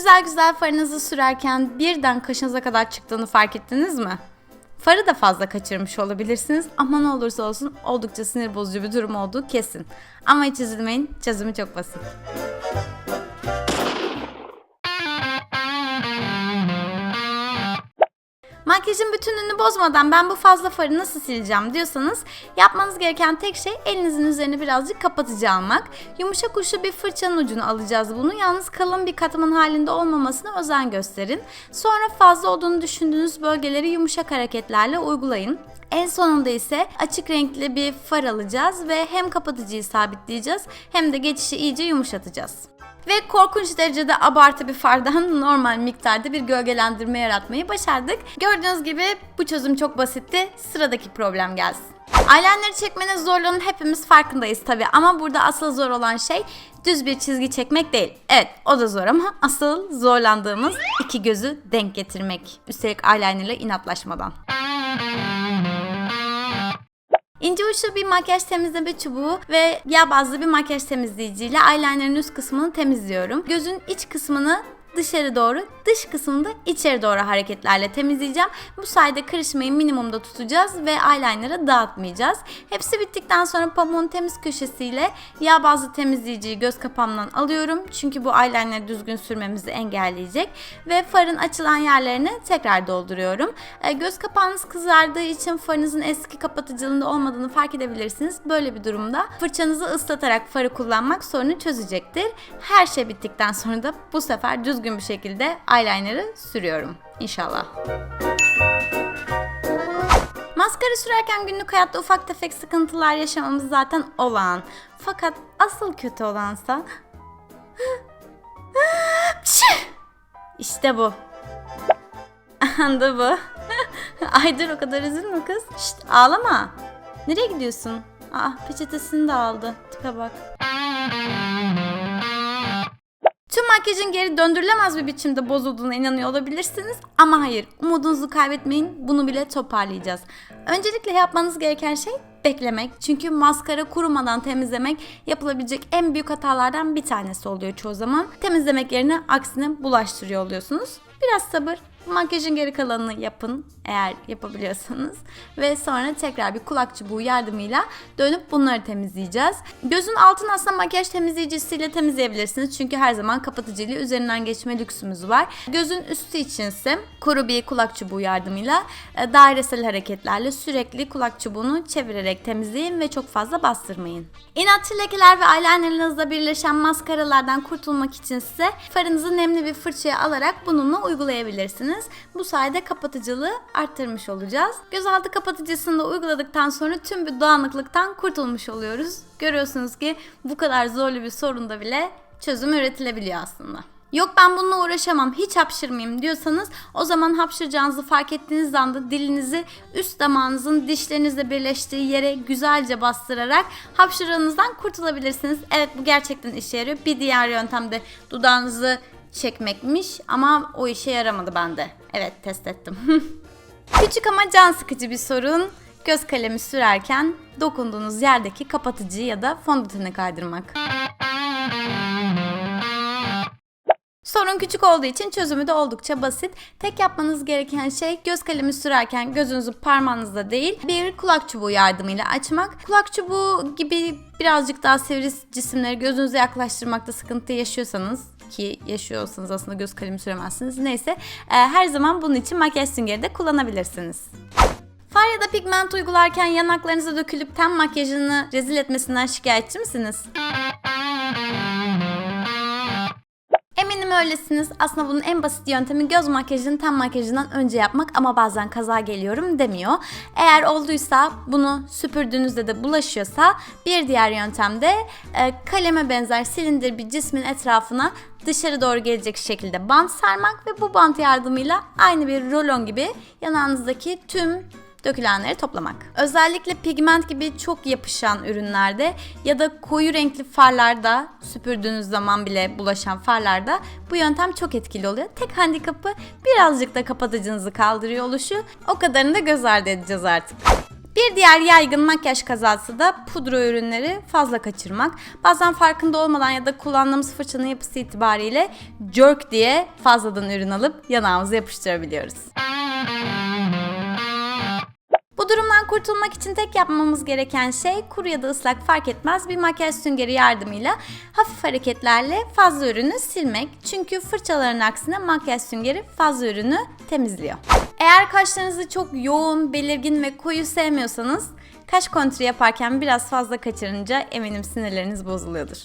güzel güzel farınızı sürerken birden kaşınıza kadar çıktığını fark ettiniz mi? Farı da fazla kaçırmış olabilirsiniz ama ne olursa olsun oldukça sinir bozucu bir durum olduğu kesin. Ama hiç üzülmeyin, çözümü çok basit. Makyajın bütünlüğünü bozmadan ben bu fazla farı nasıl sileceğim diyorsanız yapmanız gereken tek şey elinizin üzerine birazcık kapatıcı almak. Yumuşak uçlu bir fırçanın ucunu alacağız bunu. Yalnız kalın bir katman halinde olmamasına özen gösterin. Sonra fazla olduğunu düşündüğünüz bölgeleri yumuşak hareketlerle uygulayın. En sonunda ise açık renkli bir far alacağız ve hem kapatıcıyı sabitleyeceğiz hem de geçişi iyice yumuşatacağız. Ve korkunç derecede abartı bir fardan normal miktarda bir gölgelendirme yaratmayı başardık. Gördüğünüz gibi bu çözüm çok basitti. Sıradaki problem gelsin. Eyeliner'ı çekmenin zorluğunun hepimiz farkındayız tabi ama burada asıl zor olan şey düz bir çizgi çekmek değil. Evet o da zor ama asıl zorlandığımız iki gözü denk getirmek. Üstelik eyeliner ile inatlaşmadan. İnce uçlu bir makyaj temizleme çubuğu ve yağ bazlı bir makyaj temizleyiciyle eyeliner'ın üst kısmını temizliyorum. Gözün iç kısmını dışarı doğru, dış kısmını da içeri doğru hareketlerle temizleyeceğim. Bu sayede kırışmayı minimumda tutacağız ve eyeliner'ı dağıtmayacağız. Hepsi bittikten sonra pamuğun temiz köşesiyle yağ bazlı temizleyiciyi göz kapağımdan alıyorum. Çünkü bu eyeliner'ı düzgün sürmemizi engelleyecek. Ve farın açılan yerlerini tekrar dolduruyorum. E, göz kapağınız kızardığı için farınızın eski kapatıcılığında olmadığını fark edebilirsiniz. Böyle bir durumda fırçanızı ıslatarak farı kullanmak sorunu çözecektir. Her şey bittikten sonra da bu sefer düzgün bir şekilde eyeliner'ı sürüyorum. İnşallah. Maskara sürerken günlük hayatta ufak tefek sıkıntılar yaşamamız zaten olağan. Fakat asıl kötü olansa... İşte bu. Anda bu. Ay dur o kadar üzülme kız. Şşt ağlama. Nereye gidiyorsun? Aa peçetesini de aldı. Tipe bak. Makyajın geri döndürülemez bir biçimde bozulduğuna inanıyor olabilirsiniz ama hayır umudunuzu kaybetmeyin bunu bile toparlayacağız. Öncelikle yapmanız gereken şey beklemek. Çünkü maskara kurumadan temizlemek yapılabilecek en büyük hatalardan bir tanesi oluyor çoğu zaman. Temizlemek yerine aksine bulaştırıyor oluyorsunuz. Biraz sabır, makyajın geri kalanını yapın eğer yapabiliyorsanız ve sonra tekrar bir kulak çubuğu yardımıyla dönüp bunları temizleyeceğiz. Gözün altını aslında makyaj temizleyicisiyle temizleyebilirsiniz çünkü her zaman kapatıcıyla üzerinden geçme lüksümüz var. Gözün üstü içinse kuru bir kulak çubuğu yardımıyla e, dairesel hareketlerle sürekli kulak çubuğunu çevirerek temizleyin ve çok fazla bastırmayın. İnatçı lekeler ve eyelinerınızla birleşen maskaralardan kurtulmak için ise farınızı nemli bir fırçaya alarak bununla uygulayabilirsiniz. Bu sayede kapatıcılığı arttırmış olacağız. Gözaltı kapatıcısını da uyguladıktan sonra tüm bir dağınıklıktan kurtulmuş oluyoruz. Görüyorsunuz ki bu kadar zorlu bir sorunda bile çözüm üretilebiliyor aslında. Yok ben bununla uğraşamam hiç hapşırmayayım diyorsanız o zaman hapşıracağınızı fark ettiğiniz anda dilinizi üst damağınızın dişlerinizle birleştiği yere güzelce bastırarak hapşırığınızdan kurtulabilirsiniz. Evet bu gerçekten işe yarıyor. Bir diğer yöntem de dudağınızı çekmekmiş ama o işe yaramadı bende. Evet test ettim. Küçük ama can sıkıcı bir sorun. Göz kalemi sürerken dokunduğunuz yerdeki kapatıcıyı ya da fondöteni kaydırmak. Sorun küçük olduğu için çözümü de oldukça basit. Tek yapmanız gereken şey göz kalemi sürerken gözünüzü parmağınızla değil bir kulak çubuğu yardımıyla açmak. Kulak çubuğu gibi birazcık daha sivri cisimleri gözünüze yaklaştırmakta sıkıntı yaşıyorsanız ki yaşıyorsanız aslında göz kalemi süremezsiniz. Neyse e, her zaman bunun için makyaj süngeri de kullanabilirsiniz. Far ya da pigment uygularken yanaklarınıza dökülüp ten makyajını rezil etmesinden şikayetçi misiniz? Eminim öylesiniz. Aslında bunun en basit yöntemi göz makyajını ten makyajından önce yapmak ama bazen kaza geliyorum demiyor. Eğer olduysa bunu süpürdüğünüzde de bulaşıyorsa bir diğer yöntem de e, kaleme benzer silindir bir cismin etrafına dışarı doğru gelecek şekilde bant sarmak ve bu bant yardımıyla aynı bir rolon gibi yanağınızdaki tüm dökülenleri toplamak. Özellikle pigment gibi çok yapışan ürünlerde ya da koyu renkli farlarda süpürdüğünüz zaman bile bulaşan farlarda bu yöntem çok etkili oluyor. Tek handikapı birazcık da kapatıcınızı kaldırıyor oluşu. O kadarını da göz ardı edeceğiz artık. Bir diğer yaygın makyaj kazası da pudra ürünleri fazla kaçırmak. Bazen farkında olmadan ya da kullandığımız fırçanın yapısı itibariyle jerk diye fazladan ürün alıp yanağımıza yapıştırabiliyoruz. Bu durumdan kurtulmak için tek yapmamız gereken şey kuru ya da ıslak fark etmez bir makyaj süngeri yardımıyla hafif hareketlerle fazla ürünü silmek. Çünkü fırçaların aksine makyaj süngeri fazla ürünü temizliyor. Eğer kaşlarınızı çok yoğun, belirgin ve koyu sevmiyorsanız kaş kontürü yaparken biraz fazla kaçırınca eminim sinirleriniz bozuluyordur.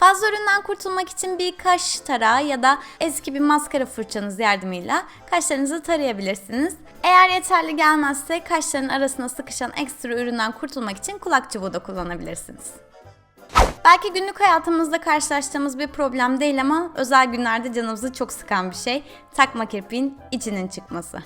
Fazla üründen kurtulmak için bir kaş tarağı ya da eski bir maskara fırçanız yardımıyla kaşlarınızı tarayabilirsiniz. Eğer yeterli gelmezse kaşların arasına sıkışan ekstra üründen kurtulmak için kulak çubuğu da kullanabilirsiniz. Belki günlük hayatımızda karşılaştığımız bir problem değil ama özel günlerde canımızı çok sıkan bir şey. Takma kirpiğin içinin çıkması.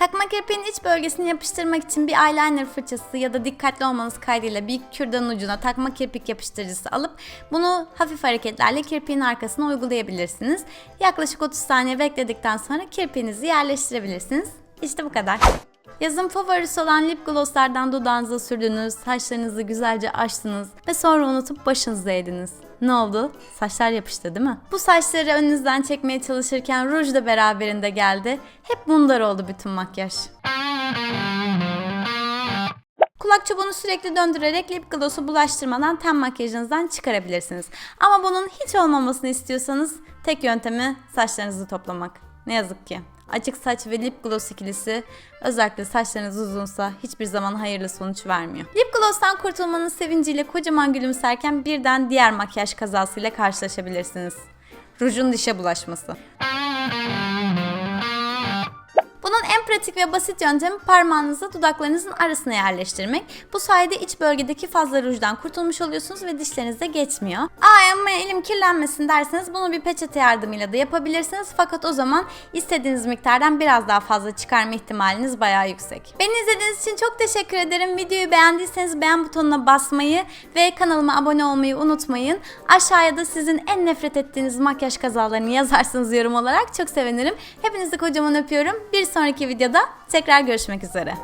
Takma kirpiğin iç bölgesini yapıştırmak için bir eyeliner fırçası ya da dikkatli olmanız kaydıyla bir kürdanın ucuna takma kirpik yapıştırıcısı alıp bunu hafif hareketlerle kirpiğin arkasına uygulayabilirsiniz. Yaklaşık 30 saniye bekledikten sonra kirpiğinizi yerleştirebilirsiniz. İşte bu kadar. Yazın favorisi olan lip glosslardan dudağınıza sürdünüz, saçlarınızı güzelce açtınız ve sonra unutup başınıza eğdiniz. Ne oldu? Saçlar yapıştı değil mi? Bu saçları önünüzden çekmeye çalışırken ruj da beraberinde geldi. Hep bundar oldu bütün makyaj. Kulak çubuğunu sürekli döndürerek lip gloss'u bulaştırmadan ten makyajınızdan çıkarabilirsiniz. Ama bunun hiç olmamasını istiyorsanız tek yöntemi saçlarınızı toplamak. Ne yazık ki. Açık saç ve lip gloss ikilisi özellikle saçlarınız uzunsa hiçbir zaman hayırlı sonuç vermiyor. Lip gloss'tan kurtulmanın sevinciyle kocaman gülümserken birden diğer makyaj kazasıyla karşılaşabilirsiniz. Rujun dişe bulaşması. Pratik ve basit yöntemi parmağınızı dudaklarınızın arasına yerleştirmek. Bu sayede iç bölgedeki fazla rujdan kurtulmuş oluyorsunuz ve dişlerinize geçmiyor. Aa ama elim kirlenmesin derseniz bunu bir peçete yardımıyla da yapabilirsiniz. Fakat o zaman istediğiniz miktardan biraz daha fazla çıkarma ihtimaliniz bayağı yüksek. Beni izlediğiniz için çok teşekkür ederim. Videoyu beğendiyseniz beğen butonuna basmayı ve kanalıma abone olmayı unutmayın. Aşağıya da sizin en nefret ettiğiniz makyaj kazalarını yazarsanız yorum olarak çok sevinirim. Hepinizi kocaman öpüyorum. Bir sonraki videoda tekrar görüşmek üzere.